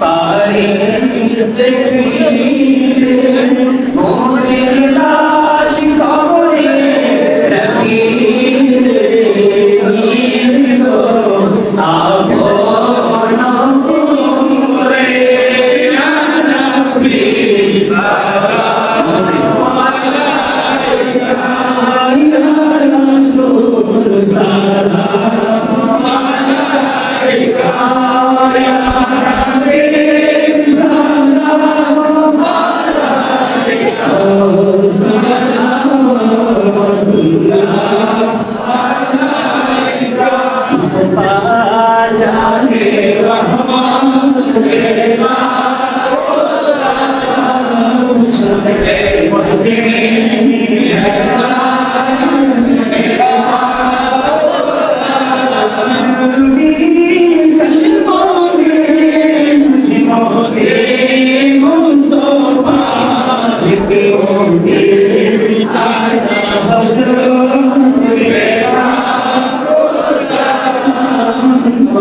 পারে মোরে লাশ কবরে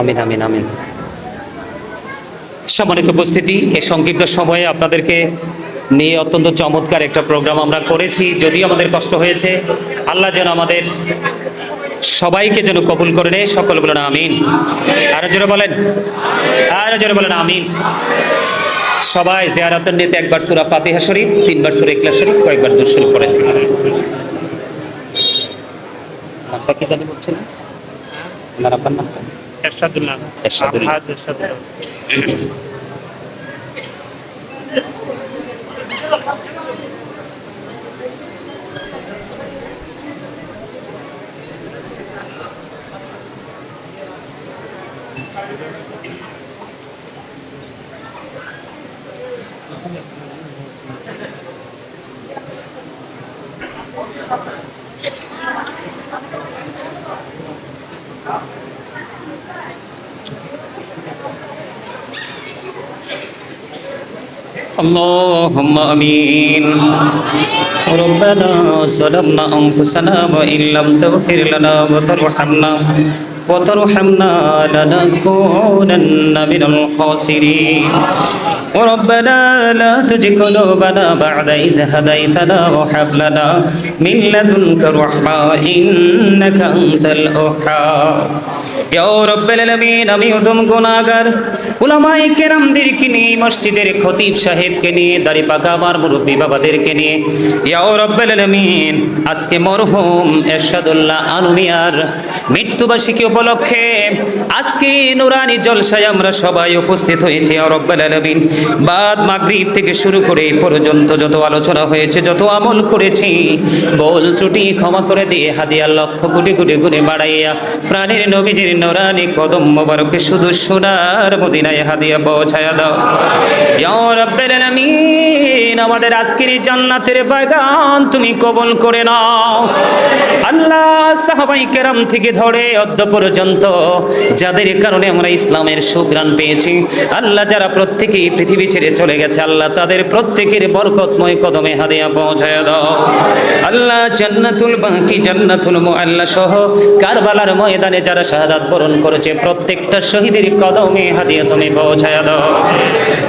আমিন আমিন আমিন। সম্মানিত উপস্থিতি এই সংক্ষিপ্ত সময়ে আপনাদেরকে নিয়ে অত্যন্ত চমৎকার একটা প্রোগ্রাম আমরা করেছি। যদিও আমাদের কষ্ট হয়েছে, আল্লাহ যেন আমাদের সবাইকে যেন কবুল করে নেয়, সকল বলেন আমিন। আরও জোরে বলেন। আরও জোরে বলেন আমিন। সবাই জিয়ারতের নিতে একবার সুরা ফাতিহা শরীফ, তিনবার সুরা ইখলাস শরীফ, কয়েকবার দুরশরীফ পড়েন। নামটা কি জানি বলছেন আপনার আপনার নামটা এরশাদুল্লাহ এরশাদুল্লাহ। এরশাদুল্লাহ اللهم امين ربنا ظلمنا انفسنا وان لم تغفر لنا وترحمنا وترحمنا لنكونن من الخاسرين ربنا لا تزغ قلوبنا بعد إذ هديتنا وهب لنا من لدنك رحمة إنك أنت الوهاب ইয়া রব্বাল আলামিন আমি উদম গুনাহগার উলামায়ে কেরামদেরকে নিয়ে মসজিদের খতিব সাহেবকে নিয়ে দাড়ি পাকা আমার মুরব্বী বাবাদেরকে নিয়ে ইয়া রব্বাল আলামিন আজকে মরহুম এরশাদুল্লাহ আনুমিয়ার মৃত্যুবার্ষিকী উপলক্ষে আজকে নুরানি জলসায় আমরা সবাই উপস্থিত হয়েছি রব্বাল আলামিন। বাদ মাগরিব থেকে শুরু করে পর্যন্ত যত আলোচনা হয়েছে, যত আমল করেছি, বল ত্রুটি ক্ষমা করে দিয়ে হাদিয়া লক্ষ কোটি কোটি গুণে বাড়াইয়া, প্রাণের নবীজির নোরানি কদম মোবারকে শুধু সোনার মদিনায় হাদিয়া পৌঁছায়া দাও। রাব্বাল আলামিন, আমাদের আজকের জান্নাতের বাগান তুমি কবল করে নাও। আল্লাহ সাহাবাই কেরাম থেকে ধরে অদ্য পর্যন্ত যাদের কারণে আমরা ইসলামের সুগ্রাণ পেয়েছি, আল্লাহ যারা প্রত্যেকেই পৃথিবী ছেড়ে চলে গেছে, আল্লাহ তাদের প্রত্যেকের বরকতময় কদমে হাদিয়া পৌঁছায় দাও। আল্লাহ জান্নাতুল বাকি, জান্নাতুল মুআল্লা সহ কারবালার ময়দানে যারা শাহাদাত বরণ করেছে, প্রত্যেকটা শহীদের কদমে হাদিয়া তুমি পৌঁছায় দাও।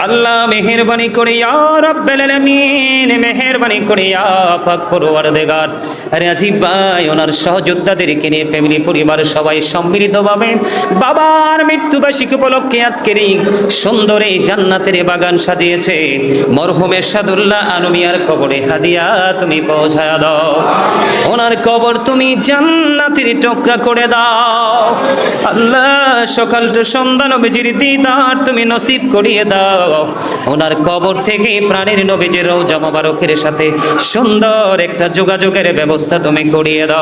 আল্লাহ মেহেরবানি করে, ইয়া রাব্বাল আলামিন, মেহেরবানি করে, ইয়া পাক পরওয়ারদিগার। রাজীব ভাই ওনার সহযোদ্ধাদেরকে নিয়ে ফ্যামিলি পরিবার সবাই সম্মিলিতভাবে বাবার মৃত্যুবার্ষিকী উপলক্ষে আজকের এই সুন্দর এই জান্নাতের বাগান সাজিয়েছে। মরহুমের সাদুল্লাহ আনুমিয়ার কবরে হাদিয়া তুমি পৌঁছায় দাও। ওনার কবর তুমি জান্নাতের টুকরা করে দাও। আল্লাহ সকাল টু সন্ধ্যা নবীজির দিদার তুমি নসিব করিয়ে দাও। ওনার কবর থেকে প্রাণের নবীজির রওজা মোবারকের সাথে সুন্দর একটা যোগাযোগের ব্যবস্থা তুমি করিয়ে দাও।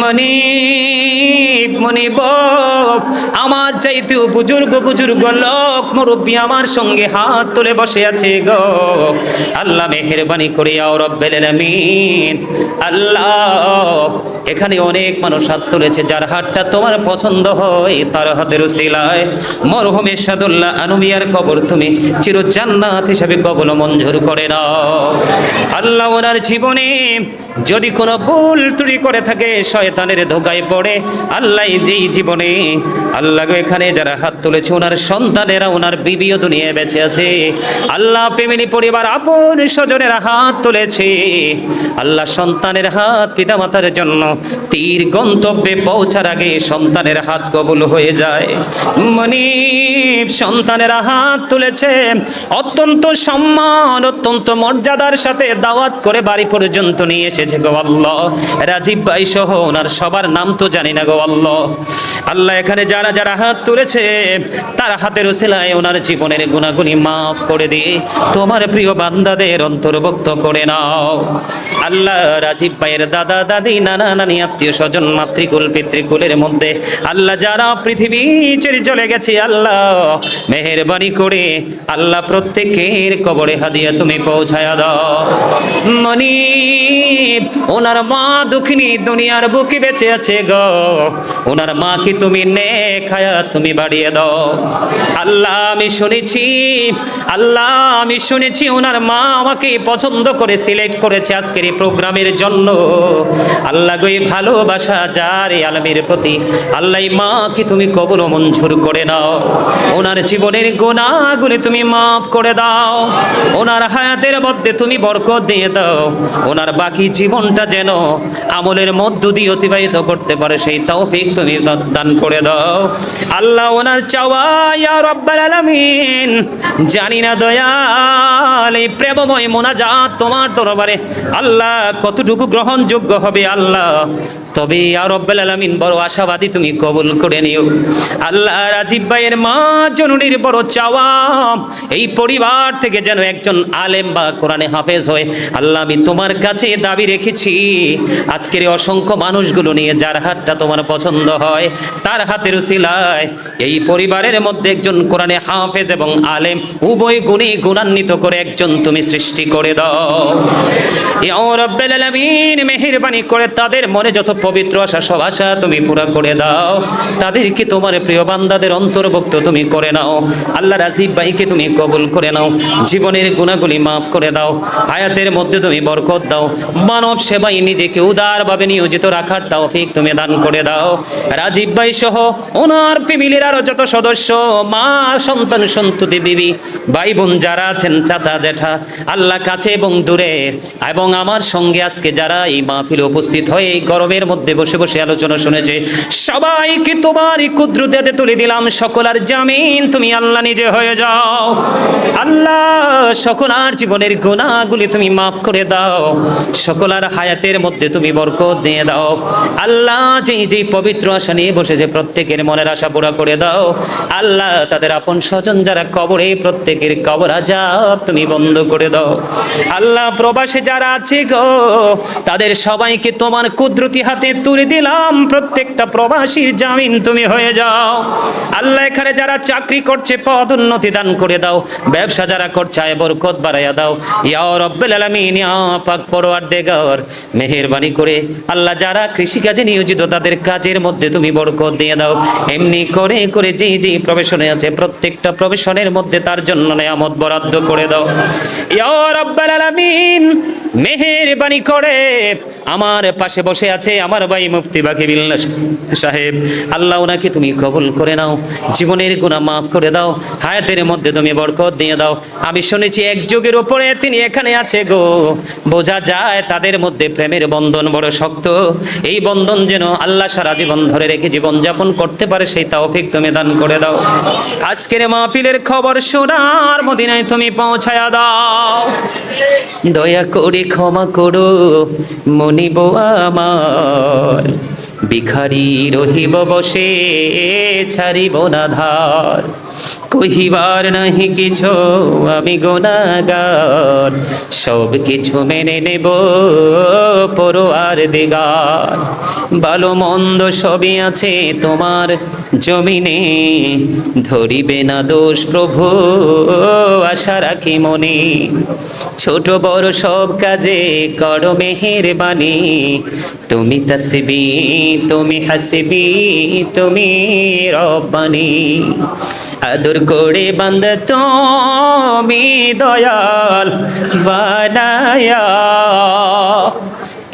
মনি মনিব আমার চাইতেও বুজুর্গ বুজুর্গ লোক, মুরব্বী আমার সঙ্গে হাত তুলে বসে আছে গো। আল্লাহ মেহেরবানি করে আও রব্বেল আলামিন। আল্লাহ, এখানে অনেক মানুষ হাত তুলেছে, যার হাতটা তোমার পছন্দ হয়, তার হাতের উসিলায়। মরহুম ইরশাদুল্লাহ আনুমিয়ার কবর তুমি চির জান্নাত হিসাবে কবল মঞ্জুর করে নাও আল্লাহ ওনার জীবনে যদি কোনো ভুল ত্রুটি করে থাকে, শয়তানের ধোকায় পড়ে। আল্লাহ যেই জীবনে আল্লাহ এখানে যারা হাত তুলেছে, ওনার সন্তানেরা, ওনার বিবিও দুনিয়ায় বেঁচে আছে। আল্লাহ ফ্যামিলি পরিবার আপন স্বজনের হাত তুলেছে। আল্লাহ সন্তানের হাত পিতামাতার জন্য তীর গন্তব্যে পৌঁছার আগে সন্তানের হাত কবুল হয়ে যায়। মনিব সন্তানেরা হাত তুলেছে। অত্যন্ত সম্মান, অত্যন্ত মর্যাদার সাথে দাওয়াত করে বাড়ি পর্যন্ত নিয়ে এসেছে গো আল্লাহ। রাজীব ভাই সহ ওনার সবার নাম তো জানি না গো আল্লাহ। আল্লাহ এখানে যারা যারা হাত তুলেছে, তার হাতের উসিলায় ওনার জীবনের গুণাগুনি মাফ করে দিয়ে তোমার প্রিয় বান্দাদের অন্তর্ভুক্ত করে নাও। আল্লাহ রাজীব ভাইয়ের দাদা, দাদি, নানা, নানি, আত্মীয় স্বজন, মাতৃকুল, পিতৃকুলের মধ্যে আল্লাহ যারা পৃথিবী ছেড়ে চলে গেছে, আল্লাহ মেহেরবানি করে আল্লাহ প্রত্যেকের কবরে হাদিয়া তুমি পৌঁছায়া দাও। মনি ওনার মা দুঃখিনী দুনিয়ার বুকে বেঁচে আছে গো। ওনার মাকে তুমি নে খায়া তুমি বাড়িয়ে দাও। আল্লাহ, আমি শুনেছি, আল্লাহ, আমি শুনেছি ওনার মা আমাকে পছন্দ করে সিলেক্ট করেছে আজকের এই প্রোগ্রামের জন্য। আল্লাহ গো, এই ভালোবাসা যার এই আলমের প্রতি, আল্লাহ, এই মাকে তুমি কবল মঞ্জুর করে নাও। ওনার জীবনের গোনাগুলি তুমি মাফ করে দাও। ওনার হায়াতের মধ্যে তুমি বরকত দিয়ে দাও। ওনার বাকি জীবনটা যেন আমলের মধ্য দিয়ে অতিবাহিত করতে পারে, সেই তৌফিক তুমি দান করে দাও। আল্লাহ ওনার চাওয়া রব্বাল আলামিন। জানি না দয়াল, এই প্রেমময় মোনাজাত তোমার দরবারে আল্লাহ কতটুকু গ্রহণযোগ্য হবে আল্লাহ। তবে রব্বাল আলামিন বড় আশাবাদী তুমি কবুল করে নিও। আল্লাহ রাজীব ভাইয়ের মা জননীর বড় চাওয়া। এই পরিবার থেকে যেন একজন আলেম বা কোরআনে হাফেজ হয়। আল্লাহ আমি তোমার কাছে দাবি রেখেছি। আজকের অসংখ্য মানুষগুলো নিয়ে যার হাতটা তোমার পছন্দ হয়, তার হাতের উসিলায় এই পরিবারের মধ্যে একজন কোরআনে হাফেজ এবং আলেম উভয় গুণে গুণান্বিত করে একজন তুমি সৃষ্টি করে দাও। রব্বাল আলামিন মেহেরবানি করে তাদের মনে যত পবিত্র আশা সব আশা তুমি পুরা করে দাও। তাদেরকে তোমার প্রিয় বান্দাদের অন্তর্ভুক্ত তুমি করে নাও। আল্লাহ রাজীব ভাইকে তুমি কবুল করে নাও। জীবনের গুণাগুলি মাফ করে দাও। হায়াতের মধ্যে তুমি বরকত দাও। মানব সেবায় নিজেকে উদারভাবে নিয়োজিত রাখার তৌফিক তুমি দান করে দাও। রাজীব ভাই সহ ওনার ফ্যামিলির আরও যত সদস্য, মা, সন্তান, সন্ততি, বিবি, ভাই বোন যারা আছেন, চাচা, জেঠা, আল্লাহ কাছে এবং দূরে। এবং আমার সঙ্গে আজকে যারা এই মাহফিলে উপস্থিত হয়ে এই গরমের মধ্যে বসে বসে আলোচনা শুনেছে, সবাইকে তোমার কুদ্রুতে তুলে দিলাম সকলার জামিন তুমি আল্লাহ নিজে হয়ে যাও। আল্লাহ সকলার জীবনের গুণাগুলি তুমি মাফ করে দাও সকলার হায়াতের মধ্যে তুমি বরকত দিয়ে দাও। আল্লাহ, যেই যেই পবিত্র আশা নিয়ে বসেছে, প্রত্যেকের মনের আশা পুরা করে দাও। আল্লাহ, তাদের আপন স্বজন যারা কবরে, প্রত্যেকের কবর আজাব তুমি বন্ধ করে দাও। আল্লাহ, প্রবাসে যারা আছে গো, তাদের সবাইকে তোমার কুদরতি হাতে তুলে দিলাম প্রত্যেকটা প্রবাসীর জামিন, তুমি হয়ে যাও। আল্লাহ এখানে যারা চাকরি করছে, পদ উন্নতি দান করে দাও। ব্যবসা যারা করছে, আয় বরকত বাড়াইয়া দাও। ইয়া রব্বুল আলামিন, ইয়া পাক পরওয়ারদিগার, মেহেরবানি করে আল্লাহ যারা কৃষিকাজে নিয়োজিত, তাদের কাজের মধ্যে তুমি বরকত দিয়ে দাও। এমনি করে করে যেই যেই প্রফেশনে আছে, প্রত্যেকটা প্রফেশনের মধ্যে তার জন্য নিয়ামত বরাদ্দ করে দাও। ইয়া রব্বুল আলামিন, মেহেরবানি করে আমার পাশে বসে আছে আমার ভাই মুফতি বাকিবিল্লাহ সাহেব। আল্লাহ ওনাকে তুমি কবুল করে নাও, জীবনের গুনাহ মাফ করে দাও, হায়াতের মধ্যে তুমি বরকত দিয়ে দাও। আমি শুনেছি এক যুগের উপরে তিনি এখানে আছে গো। বোঝা যায় তাদের মধ্যে প্রেমের বন্ধন বড় শক্ত। এই বন্ধন যেন আল্লাহ সারা জীবন ধরে রেখে জীবন যাপন করতে পারে, সেই তৌফিক তুমি দান করে দাও। আজকের মাহফিলের খবর শোনার মদিনায় তুমি পৌঁছায়া দাও। দয়া করে ক্ষমা করো মনিব আমার। ভিখারি রহিব বসে, ছাড়িব না ধার। কহিবার নাহি কিছু, আমি গোনাগার সব কিছু মেনে নেব, পরো আর দিগার। ভালো মন্দ সবই আছে তোমার জমিনে, ধরিবে না দোষ প্রভু, আশা রাখি মনে। ছোট বড় সব কাজে করো মেহের বাণী তুমি তসবি তুমি হাসবি তুমি রব্বানি। আদর করে বন্দ তুমি দয়াল বানায়া।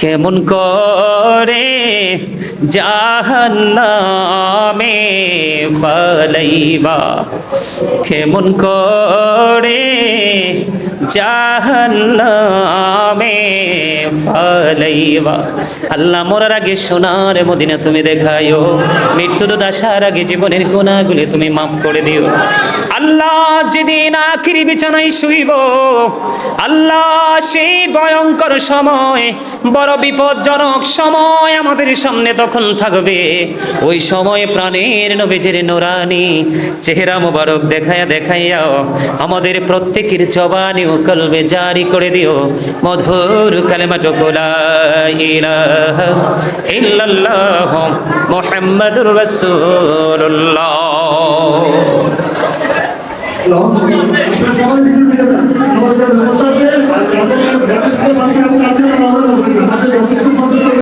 কেমন করে জাহান্নামে ফালাইবা? কেমন করে জাহান্নামে ফালাইবা? আল্লাহ মরার আগে সোনার মদিনা তুমি দেখায়ো মৃত্যু তো আসার আগে জীবনের গুণাগুলি তুমি মাফ করে দিও। আল্লাহ যেদিন আখিরি বিছানায় শুইব, আল্লাহ সেই ভয়ঙ্কর সময় বড় বিপজ্জনক সময় আমাদের সামনে তখন থাকবে। ওই সময় প্রাণের নবীজের নোরানি, চেহারা মোবারক দেখাইয়া দেখাইয়াও আমাদের প্রত্যেকের জবানি ও কলবে জারি করে দিও। মধুর কালেমাটো লা ইলাহা ইল্লাল্লাহ মুহাম্মাদুর রাসূলুল্লাহ। সবাই ভিতরে আমাদের ব্যবস্থা আছে যাদের যাদের সাথে বাচ্চা কাচ্চা আছে তারা আরও করবেন না আমাদের যথেষ্ট পর্যন্ত